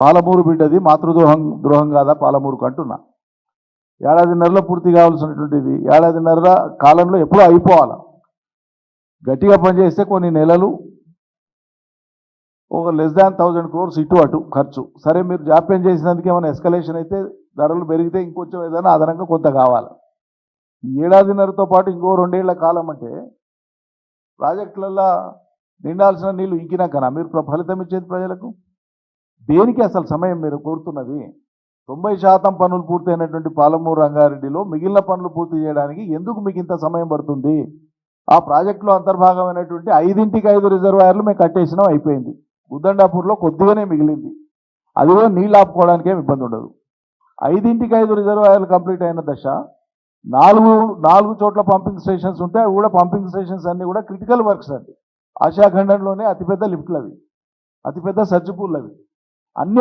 పాలమూరు బిడ్డది మాతృద్రోహం ద్రోహం కాదా పాలమూరుకు అంటున్నా. ఏడాదిన్నరలో పూర్తి కావాల్సినటువంటిది ఏడాదిన్నర కాలంలో ఎప్పుడూ అయిపోవాలి. గట్టిగా పనిచేస్తే కొన్ని నెలలు ఒక లెస్ దాన్ థౌజండ్ క్రోర్స్ ఇటు అటు ఖర్చు. సరే మీరు జాప్యం చేసినందుకు ఏమైనా ఎస్కలేషన్ అయితే ధరలు పెరిగితే ఇంకొంచెం ఏదైనా అదనంగా కొంత కావాలి. ఏడాదిన్నరతో పాటు ఇంకో రెండేళ్ళ కాలం అంటే ప్రాజెక్టులలో నిండాల్సిన నీళ్ళు ఇంకినాకనా మీరు ప్ర- ఫలితం ఇచ్చేది ప్రజలకు? దేనికి అసలు సమయం మీరు కోరుతున్నది? తొంభై శాతం పనులు పూర్తయినటువంటి పాలమూరు రంగారెడ్డిలో మిగిలిన పనులు పూర్తి చేయడానికి ఎందుకు మీకు ఇంత సమయం పడుతుంది? ఆ ప్రాజెక్టులో అంతర్భాగమైనటువంటి ఐదింటికి ఐదు రిజర్వాయర్లు మేము కట్టేసినాం అయిపోయింది. ఉద్దండాపూర్లో కొద్దిగానే మిగిలింది. అది కూడా నీళ్ళు ఆపుకోవడానికి ఏమి ఇబ్బంది ఉండదు. ఐదింటికి ఐదు రిజర్వాయర్లు కంప్లీట్ అయిన దశ నాలుగు నాలుగు చోట్ల పంపింగ్ స్టేషన్స్ ఉంటే అవి కూడా పంపింగ్ స్టేషన్స్ అన్నీ కూడా క్రిటికల్ వర్క్స్ అండి. ఆశాఖండంలోనే అతిపెద్ద లిఫ్ట్లు అవి అతిపెద్ద సర్జిపూర్లు అవి అన్ని